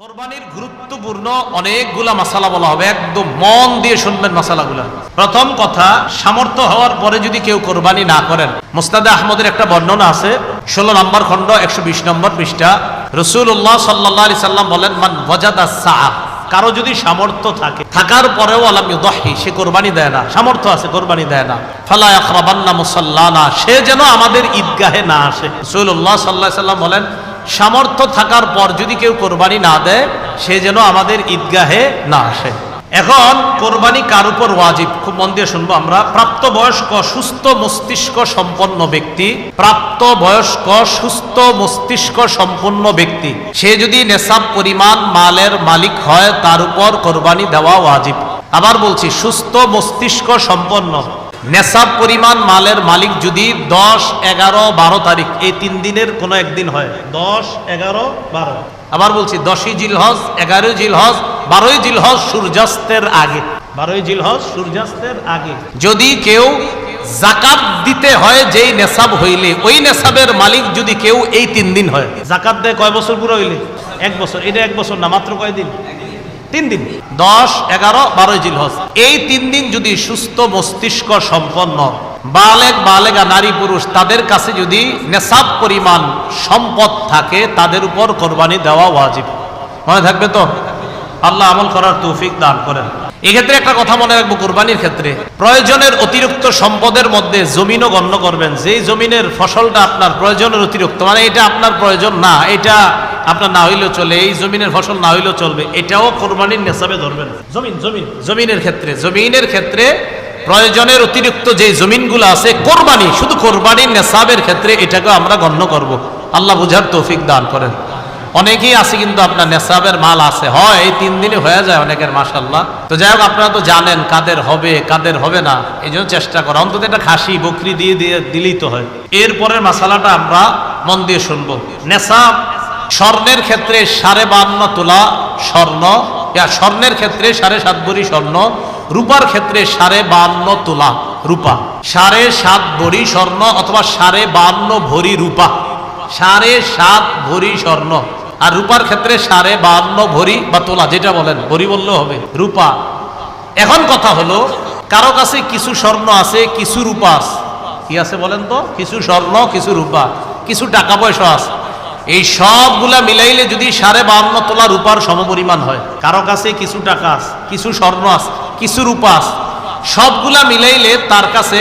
কোরবানির গুরুত্বপূর্ণ অনেকগুলা মাসালা বলা হবে। একদম মন দিয়ে শুনবেন মাসালাগুলা প্রথম কথা, সামর্থ্য হওয়ার পরে যদি কেউ কোরবানি না করেন। মুস্তাদে আহমদের একটা বর্ণনা আছে। ষোলো নম্বর খণ্ড, একশো বিশ নম্বর পৃষ্ঠা। রসুল্লাহ সাল্লাহ আলি সাল্লাম বলেন, মান সাহা কারও যদি সামর্থ্য থাকে, থাকার পরেও আলাম দহি সে কোরবানি দেয় না। সামর্থ্য আছে, কোরবানি দেয় না। ফালা আখরাবান্না মুসাল্লানা, সে যেন আমাদের ঈদগাহে না আসে। রসুল্লাহ সাল্লাহ সাল্লাম বলেন সামর্থ্য থাকার পর যদি কেউ কোরবানি না দেয়, সে যেন আমাদের ঈদগাহে না আসে। এখন কোরবানি কার উপর ওয়াজিব? খুব মন দিয়ে শুনব আমরা। প্রাপ্তবয়স্ক, সুস্থ মস্তিষ্ক সম্পন্ন ব্যক্তি প্রাপ্ত বয়স্ক সুস্থ মস্তিষ্ক সম্পন্ন ব্যক্তি, সে যদি নেশাব পরিমাণ মালের মালিক হয়, তার উপর কোরবানি দেওয়া ওয়াজিব। আবার বলছি, সুস্থ মস্তিষ্ক সম্পন্ন। নেশাব পরিমাণ মালের মালিক যদি দশ, এগারো, বারো তারিখ, এই তিন দিনের কোনো একদিন হয়। দশ, এগারো, বারো। আবার বলছি, দশই জিলহজ, এগারোই জিলহজ, বারোই জিলহজ সূর্যাস্তের আগে। বারোই জিলহজ সূর্যাস্তের আগে। যদি কেউ জাকাত দিতে হয় যেই নেশাব হইলে, ওই নেশাবের মালিক যদি কেউ এই তিন দিন হয়। জাকাত দেয় কয় বছর পুরো হইলে? এক বছর। এটা এক বছর না, মাত্র কয়দিন? তিন দিন। দশ, এগারো, বারোই জিলহজ। এই তিন দিন যদি সুস্থ মস্তিষ্ক সম্পন্ন বালেক, বালেগা, নারী, পুরুষ তাদের কাছে যদি নেশাব পরিমাণ সম্পদ থাকে, তাদের উপর কোরবানি দেওয়া ওয়াজিব। মনে থাকবে তো? আল্লাহ আমল করার তৌফিক দান করেন। এক্ষেত্রে একটা কথা মনে রাখব কোরবানির ক্ষেত্রে। প্রয়োজনের অতিরিক্ত সম্পদের মধ্যে জমিনও গণ্য করবেন। যেই জমিনের ফসলটা আপনার প্রয়োজনের অতিরিক্ত মানে এটা আপনার প্রয়োজন না, এটা আপনার না হইলেও চলে, এই জমিনের ফসল না হইলেও চলবে, এটাও কোরবানির নেশাবে ধরবেন। জমিন জমিন, জমিনের ক্ষেত্রে জমিনের ক্ষেত্রে প্রয়োজনের অতিরিক্ত যে জমিনগুলো আছে, কোরবানি, শুধু কোরবানির নেশাবের ক্ষেত্রে এটাকে আমরা গণ্য করব। আল্লাহ বুঝার তৌফিক দান করেন। অনেকেই আছে কিন্তু আপনার নেশাবের মাল আছে। হয়, এই তিন দিনই হয়ে যায় অনেকের মাসাল্লাহ তো যাই হোক, আপনারা তো জানেন কাদের হবে কাদের হবে না। এই জন্য চেষ্টা করা। অন্তত একটা খাসি, বকরি দিয়ে দিয়ে দিলেই তো হয়। এরপরের মশালাটা আমরা মন দিয়ে শুনব। নেশাব স্বর্ণের ক্ষেত্রে সাড়ে বান্ন তোলা স্বর্ণ। স্বর্ণের ক্ষেত্রে সাড়ে সাত ভরি স্বর্ণ, রূপার ক্ষেত্রে সাড়ে বান্ন তোলা রূপা। সাড়ে সাত ভরি স্বর্ণ অথবা সাড়ে বান্ন ভরি রূপা। সাড়ে সাত ভরি স্বর্ণ। আর রূপার ক্ষেত্রে সাড়ে বান্ন ভরি বা তোলা, যেটা বলেন, ভরি বললেও হবে, রূপা। এখন কথা হলো, কারও কাছে কিছু স্বর্ণ আছে, কিছু রূপা কি আছে বলেন তো? কিছু স্বর্ণ, কিছু রূপা, কিছু টাকা পয়সা আছে। এই সবগুলা মিলাইলে যদি সাড়ে বান্ন তোলা রূপার সমপরিমাণ হয়, কারও কাছে কিছু টাকা আছে, কিছু স্বর্ণ আছে, কিছু রূপা আছে, সবগুলা মিলাইলে তার কাছে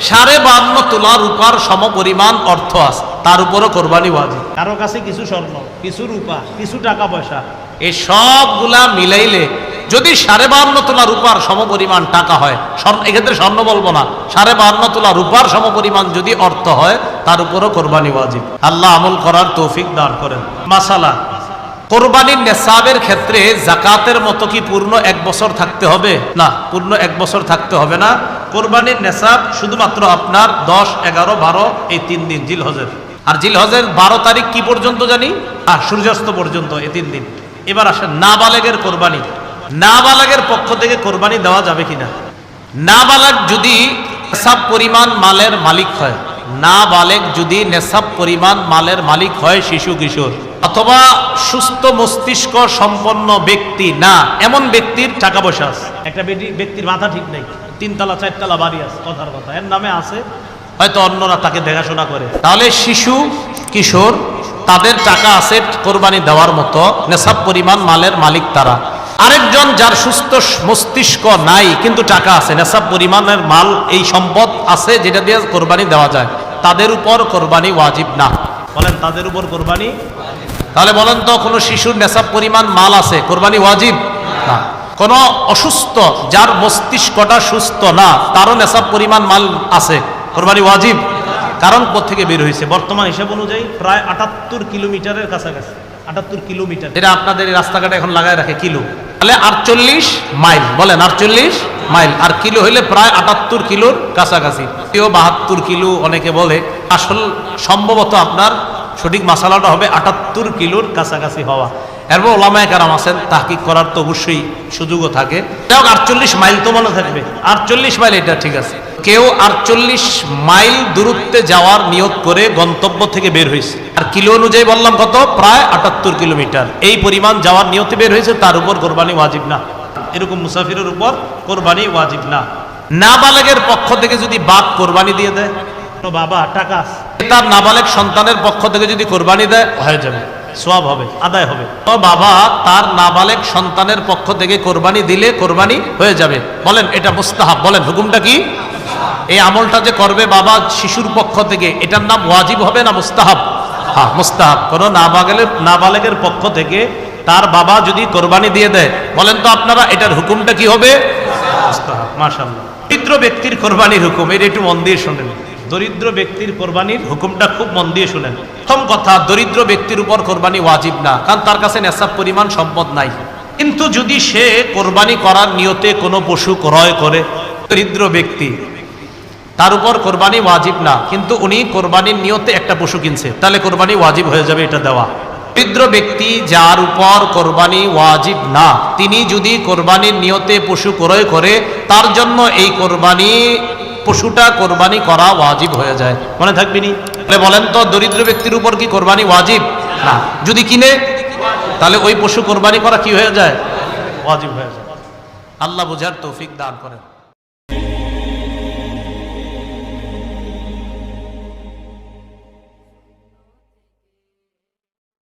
সাড়ে বান্ন তোলা রূপার সম পরিমাণ অর্থ আছে। তার উপরও কোরবানি ওয়াজিব। কারও কাছে কিছু স্বর্ণ কিছু রূপা কিছু টাকা পয়সা। এই সবগুলা মিলাইলে যদি সাড়ে বান্ন তোলা রূপার সমপরিমাণ টাকা হয় স্বর্ণ এক্ষেত্রে স্বর্ণ বলব না সাড়ে বান্ন তোলা রূপার সমপরিমাণ যদি অর্থ হয় তার উপরও কোরবানি ওয়াজিব। আল্লাহ আমল করার তৌফিক দান করেন। মাসালা কোরবানির নেশাবের ক্ষেত্রে জাকাতের মতো কি পূর্ণ এক বছর থাকতে হবে? না পূর্ণ এক বছর থাকতে হবে না। কোরবানির নেশাব শুধুমাত্র আপনার দশ, এগারো, বারো, এই তিন দিন জিল হজের আর জিল হজের বারো তারিখ কি পর্যন্ত জানি? আর সূর্যাস্ত পর্যন্ত, এই তিন দিন। এবার আসেন নাবালেগের কোরবানি। নাবালেগের পক্ষ থেকে কোরবানি দেওয়া যাবে কিনা? নাবালেগ যদি নেশাব পরিমাণ মালের মালিক হয়, নাবালেগ যদি নেশাব পরিমাণ মালের মালিক হয় শিশু কিশোর, অথবা সুস্থ মস্তিষ্ক সম্পন্ন ব্যক্তি না, এমন ব্যক্তির টাকা পয়সা আছে। একটা ব্যক্তির মাথা ঠিক নেই। তিনতলা চারতলা বাড়ি আছে কথার কথা। এর নামে আছে হয়তো অন্যরা তাকে দেখাশোনা করে। তাহলে শিশু কিশোর তাদের টাকা আছে কোরবানি দেওয়ার মতো নেশাব পরিমাণ মালের মালিক তারা। আরেকজন যার সুস্থ মস্তিষ্ক নাই কিন্তু টাকা আছে নেশাব পরিমাণের মাল এই সম্পদ আছে যেটা দিয়ে কোরবানি দেওয়া যায়। তাদের উপর কোরবানি ওয়াজিব না। বলেন তাদের উপর কোরবানি? তাহলে বলেন তো কোনো শিশুর নেশাব পরিমাণ মাল আছে কোরবানি ওয়াজিব? না। কোনো অসুস্থ যার মস্তিষ্কটা সুস্থ না তারও নেশাব পরিমাণ মাল আছে। কোরবানি ওয়াজিব। কারণ থেকে বের হয়েছে? বর্তমান হিসাব অনুযায়ী প্রায় আটাত্তর কিলোমিটারের কাছাকাছি। আটাত্তর কিলোমিটার। এটা আপনাদের রাস্তাঘাটে এখন লাগায় রাখে কিলো। তাহলে আটচল্লিশ মাইল। বলেন আটচল্লিশ মাইল। আর কিলো হইলে প্রায় আটাত্তর কিলোর কাছাকাছি। কেউ বাহাত্তর কিলো অনেকে বলে। আসল সম্ভবত আপনার সঠিক মশালাটা হবে আটাত্তর কিলোর কাছাকাছি হওয়া। এরপর ওলামায় কারাম আছেন, তাহকিক করার তো অবশ্যই সুযোগও থাকে। যাই হোক, আটচল্লিশ মাইল তো মনে থাকবে। আটচল্লিশ মাইল এটা ঠিক আছে। কেউ আটচল্লিশ মাইল দূরত্বে যাওয়ার নিয়ত করে গন্তব্য থেকে বের হয়েছে। আর কিলো অনুযায়ী বললাম কত? প্রায় আটাত্তর কিলোমিটার। এই পরিমাণ যাওয়ার নিয়তে বের হয়েছে, তার উপর কোরবানি ওয়াজিব না। এরকম মুসাফিরের উপর কোরবানি ওয়াজিব না। নাবালেগের পক্ষ থেকে যদি বাপ কোরবানি দিয়ে দেয় বাবা, টাকা তার নাবালেগ সন্তানের পক্ষ থেকে যদি কোরবানি দেয়, হয়ে যাবে। সব হবে, আদায় হবে। তো বাবা, তার নাবালেগ সন্তানের পক্ষ থেকে কোরবানি দিলে কোরবানি হয়ে যাবে। বলেন, এটা মুস্তাহাব। বলেন, হুকুমটা কি? এই আমলটা যে করবে বাবা শিশুর পক্ষ থেকে, এটার নাম ওয়াজিব হবে না মুস্তাহাব? হ্যাঁ মুস্তাহাব। কোন নাবালেগের নাবালেগের পক্ষ থেকে তার বাবা যদি কোরবানি দিয়ে দেয়, বলেন তো আপনারা, এটার হুকুমটা কি হবে? মুস্তাহাব, মাশাআল্লাহ। দরিদ্র ব্যক্তির কোরবানির হুকুম এটা একটু মন দিয়ে শোনেন। দরিদ্র ব্যক্তির কোরবানির হুকুমটা খুব মন দিয়ে শুনেন। প্রথম কথা, দরিদ্র ব্যক্তির উপর কোরবানি ওয়াজিব না, কারণ তার কাছে নেশাব পরিমাণ সম্পদ নাই। কিন্তু যদি সে কোরবানি করার নিয়তে কোনো পশু ক্রয় করে, দরিদ্র ব্যক্তি, তার উপর কোরবানি ওয়াজিব না, কিন্তু উনি কোরবানির নিয়তে একটা পশু কিনছে, তাহলে কোরবানি ওয়াজিব হয়ে যাবে এটা দেওয়া। দরিদ্র ব্যক্তি যার উপর কোরবানি ওয়াজিব না, তিনি যদি কোরবানির নিয়তে পশু ক্রয় করে, তার জন্য এই কোরবানি, পশুটা কোরবানি করা ওয়াজিব হয়ে যায়। মনে থাকবিনি তাহলে বলেন তো দরিদ্র ব্যক্তির উপর কি কোরবানি ওয়াজিব? না। যদি কিনে তাহলে ওই পশু কোরবানি করা কি হয়ে যায়? ওয়াজিব হয়ে যায়। আল্লাহ বোঝার তৌফিক দান করেন।